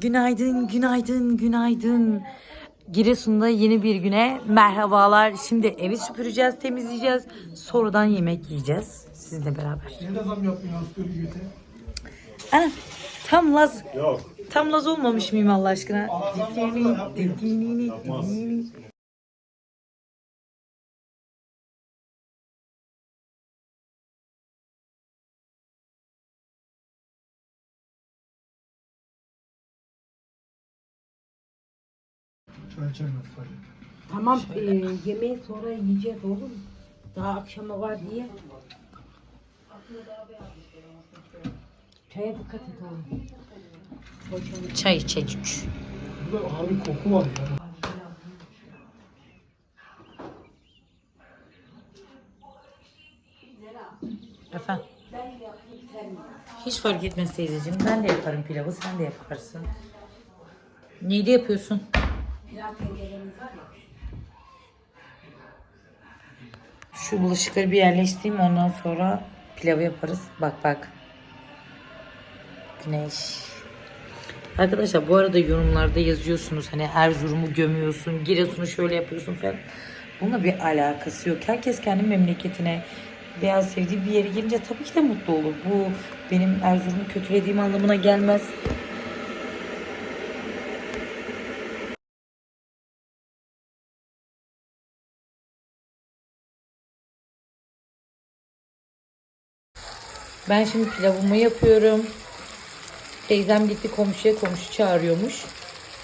Günaydın, günaydın, günaydın. Giresun'da yeni bir güne merhabalar. Şimdi evi süpüreceğiz, temizleyeceğiz. Sonradan yemek yiyeceğiz sizinle beraber. Ne de zam yapmıyor asgari ücrete? Ana, tam Laz, Yok. tam Laz olmamış mıyım Allah aşkına? Ama zam yapmıyor, yapmıyor. Çay nasıl? Tamam e, yemeği sonra yiyeceğiz oğlum. Daha akşama var diye. Çaya dikkat et oğlum. Boşanır. Çay içecek. Burada harbi koku var ya. Efendim? Hiç fark etmez teyzeciğim. Ben de yaparım pilavı, sen de yaparsın. Neyde yapıyorsun? Şu bulaşıkları bir yerleştireyim ondan sonra pilavı yaparız. Bak bak. Güneş. Arkadaşlar bu arada yorumlarda yazıyorsunuz hani Erzurum'u gömüyorsun, Giresun'u şöyle yapıyorsun falan. Bununla bir alakası yok. Herkes kendi memleketine veya sevdiği bir yere gelince tabii ki de mutlu olur. Bu benim Erzurum'u kötülediğim anlamına gelmez. Ben şimdi pilavımı yapıyorum. Teyzem gitti komşuya komşu çağırıyormuş.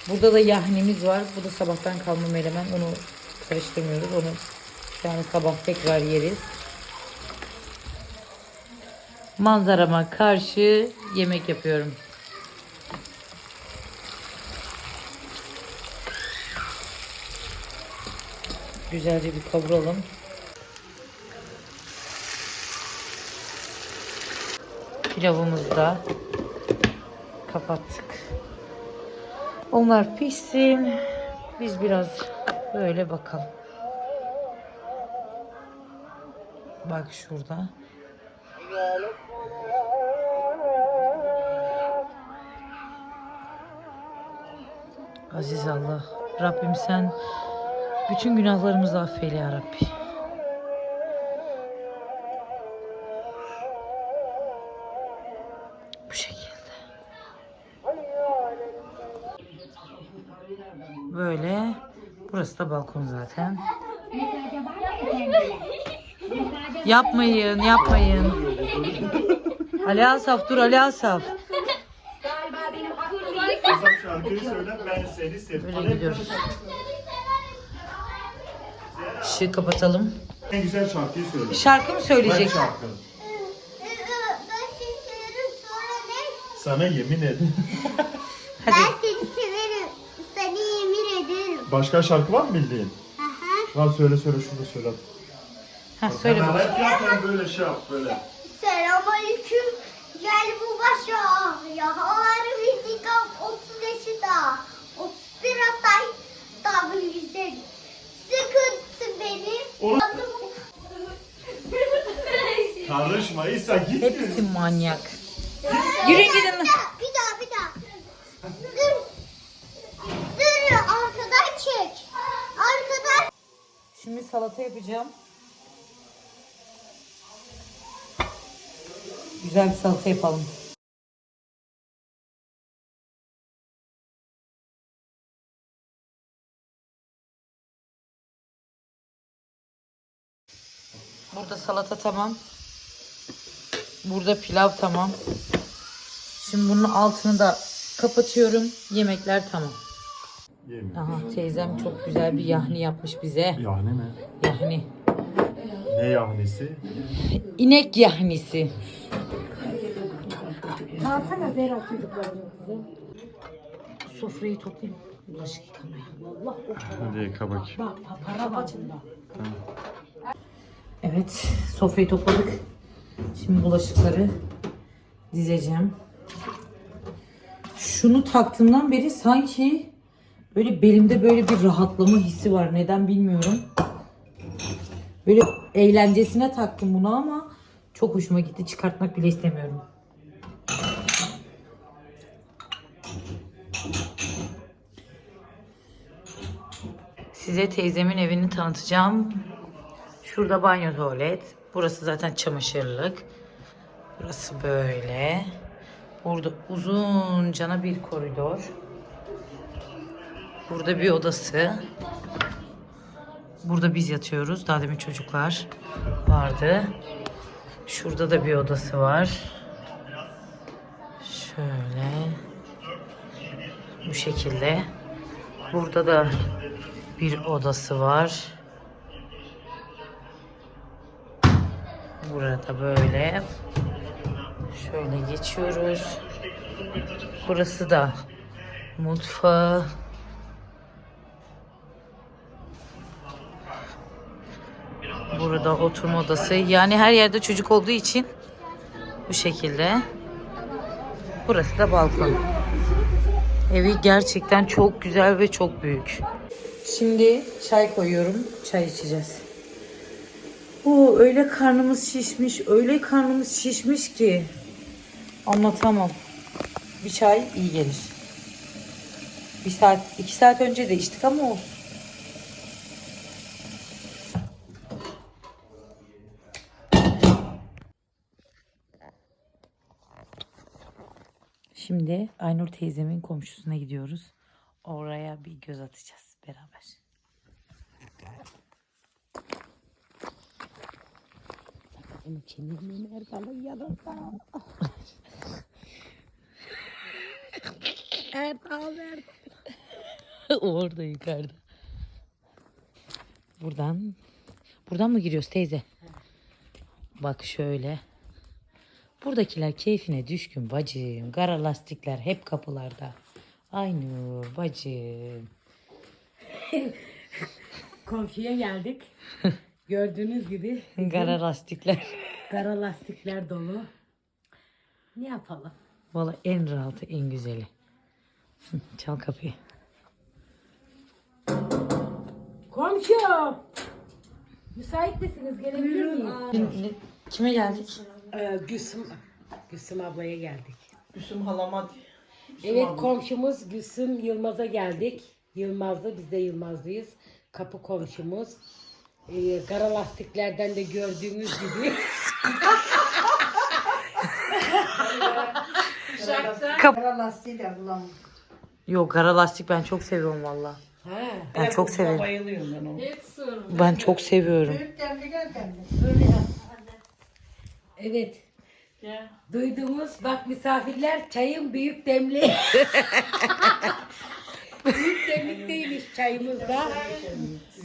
Burada da yahnimiz var. Bu da sabahtan kalma menemen. Onu karıştırmıyoruz. Onu yani sabah tekrar yeriz. Manzarama karşı yemek yapıyorum. Güzelce bir kavuralım. Pilavımızı da kapattık. Onlar pişsin. Biz biraz böyle bakalım. Bak şurada. Aziz Allah. Rabbim sen bütün günahlarımızı affeyle ya Rabbi. Böyle. Burası da balkon zaten. Yapmayın, yapmayın. Ali Asaf dur Ali Asaf. Şarkıyı söyle ben seni seviyorum. Böyle gidiyoruz. Işığı kapatalım. En güzel şarkıyı söyle. Şarkı mı Ben söyleyecek? şarkı. Ben seni severim sonra ne? Sana yemin ederim. Ben seni severim. Seni yemin ederim. Başka şarkı var mı bildiğin? Lan söyle söyle şunu da söyle. Ha, söyle Hemen bakalım. rap yaparken böyle şey yap böyle. Selamünaleyküm. Gel bu başa. Yahalar intikam 30 yaşında. 31 atay. Tabi güzel. Sıkıntı benim. Oğlum- Adım- Karışma İsa git. Hepsi manyak. Yürüyün gidin. Bir daha, bir daha. Dur, Şimdi salata yapacağım. Güzel bir salata yapalım. Burada salata tamam. Burada pilav tamam. Şimdi bunun altını da kapatıyorum. Yemekler tamam. Yemin. Aha teyzem çok güzel bir yahni yapmış bize. Yahni ne? Yahni. Ne yahnisi? İnek yahnisi. Kalsana Zehra çocuklarının kızı. Sofrayı toplayayım. Bulaşık yıkamaya. O Hadi yıka bak. bak para var bunda. Evet sofrayı topladık. Şimdi bulaşıkları dizeceğim. Şunu taktığımdan beri sanki Böyle belimde böyle bir rahatlama hissi var. Neden bilmiyorum. Böyle eğlencesine taktım bunu ama çok hoşuma gitti. Çıkartmak bile istemiyorum. Size teyzemin evini tanıtacağım. Şurada banyo tuvalet. Burası zaten çamaşırlık. Burası böyle. Burada uzun cana bir koridor. Burada bir odası. Burada biz yatıyoruz. Daha demin çocuklar vardı. Şurada da bir odası var. Şöyle. Bu şekilde. Burada da bir odası var. Burada böyle. Şöyle geçiyoruz. Burası da mutfağı. Burada oturma odası. Yani her yerde çocuk olduğu için bu şekilde. Burası da balkon. Evi gerçekten çok güzel ve çok büyük. Şimdi çay koyuyorum. Çay içeceğiz. Oo, öyle karnımız şişmiş, öyle karnımız şişmiş ki anlatamam. Bir çay iyi gelir. Bir saat, iki saat önce de içtik ama olsun. Şimdi Aynur teyzemin komşusuna gidiyoruz. Oraya bir göz atacağız beraber. Orada yukarıda. Buradan buradan mı giriyoruz teyze? Bak şöyle. Buradakiler keyfine düşkün bacım. Kara lastikler hep kapılarda. Aynur bacım. Komşuya geldik. Gördüğünüz gibi Kara lastikler. kara lastikler dolu. Ne yapalım? Valla en rahatı en güzeli. Hı, Çal kapıyı. Komşu! Müsait misiniz? Gelebilir miyiz? Kime geldik? Ee, Gülsüm, Gülsüm ablaya geldik. Gülsüm halama Evet komşumuz Gülsüm Yılmaz'a geldik. Yılmaz'da biz de Yılmaz'lıyız. Kapı komşumuz. Ee, kara lastiklerden de gördüğünüz gibi. Kara lastiği de bulamam. Yok kara lastik ben çok seviyorum valla. ha. Ben çok severim. bayılıyorum ben onu. Ben çok seviyorum. Büyük demli gel demli. Böyle yap. Evet. Duyduğumuz bak misafirler çayın büyük demli. büyük demlik değilmiş çayımızda.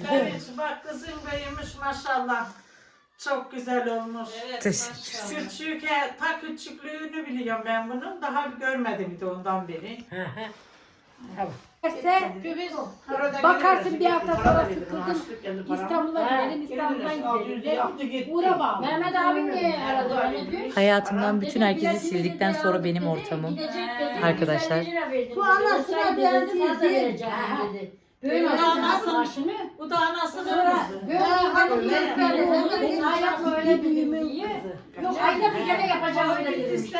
Sevmiş bak kızım beymiş maşallah. Çok güzel olmuş. Teşekkür. Küçük, he, ta küçüklüğünü biliyorum ben bunun. Daha görmedim bir de ondan beri. Hı hı. tamam. Bakarsın bir hafta sonra sıkıldın. İstanbul'a gidelim, İstanbul'dan gidelim. Uğra bak. Mehmet abim de aradı beni dün. Hayatımdan bütün herkesi sildikten sonra benim ortamım. Arkadaşlar. Bu anasına beğendi dedi. Böyle Bu da anasını. anasının, bu da anasının kızı. Böyle hanım Ben ayakla öyle büyümün Yok ayda bir kere yapacağım öyle dedim.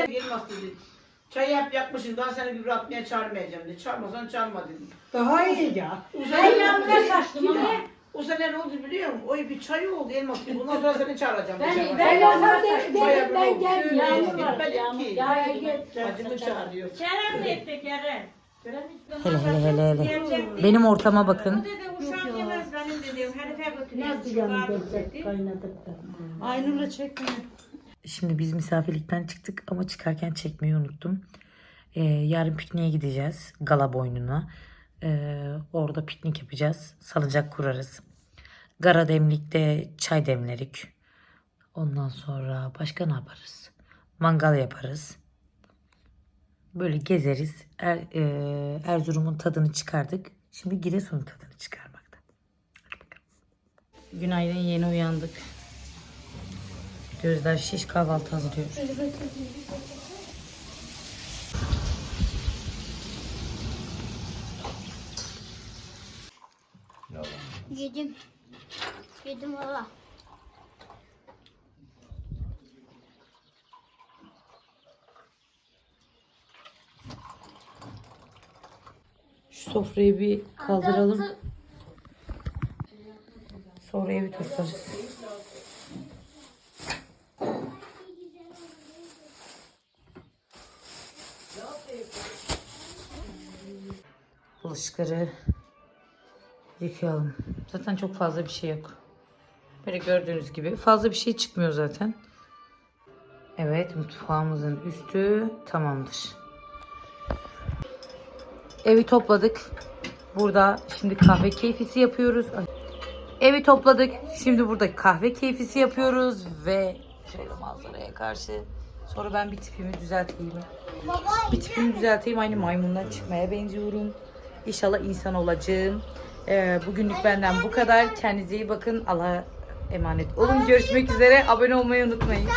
Çay yap yapmışsın daha seni gübre atmaya çağırmayacağım dedi. Çağırmasan çağırma dedim. Daha iyi ya. Ben sene, yağmura saçtım ama. o sene ne oldu biliyor musun? Oy bir çay oldu elmas dedi. Bundan sonra seni çağıracağım. Ben, ben Çay dedim yapma ben oldu. gel yağmur var. Yağmur. ki. Ya gel. Bacımı çağırıyor. Kerem de etti Kerem. Hele hele hele hele. Benim ortama bakın. Nasıl yanı geçecek kaynatıp da. Aynur'la çekme. Şimdi biz misafirlikten çıktık ama çıkarken çekmeyi unuttum. Ee, yarın pikniğe gideceğiz. Gala boynuna. Ee, orada piknik yapacağız. Salıncak kurarız. Gara demlikte çay demlerik. Ondan sonra başka ne yaparız? Mangal yaparız. Böyle gezeriz. Er, e, Erzurum'un tadını çıkardık. Şimdi Giresun'un tadını çıkarmakta. Günaydın yeni uyandık. Gözler şiş kahvaltı hazırlıyoruz. Yedim. Yedim valla. Şu sofrayı bir kaldıralım. Sonra evi toplarız. Bulaşıkları yıkayalım. Zaten çok fazla bir şey yok. Böyle gördüğünüz gibi fazla bir şey çıkmıyor zaten. Evet mutfağımızın üstü tamamdır. Evi topladık. Burada şimdi kahve keyfisi yapıyoruz. Evi topladık. Şimdi burada kahve keyfisi yapıyoruz ve şöyle manzaraya karşı. Sonra ben bir tipimi düzelteyim. Bir tipimi düzelteyim. Aynı maymundan çıkmaya benziyorum. İnşallah insan olacağım. Ee, bugünlük benden bu kadar. Kendinize iyi bakın. Allah'a emanet olun. Görüşmek üzere. Abone olmayı unutmayın.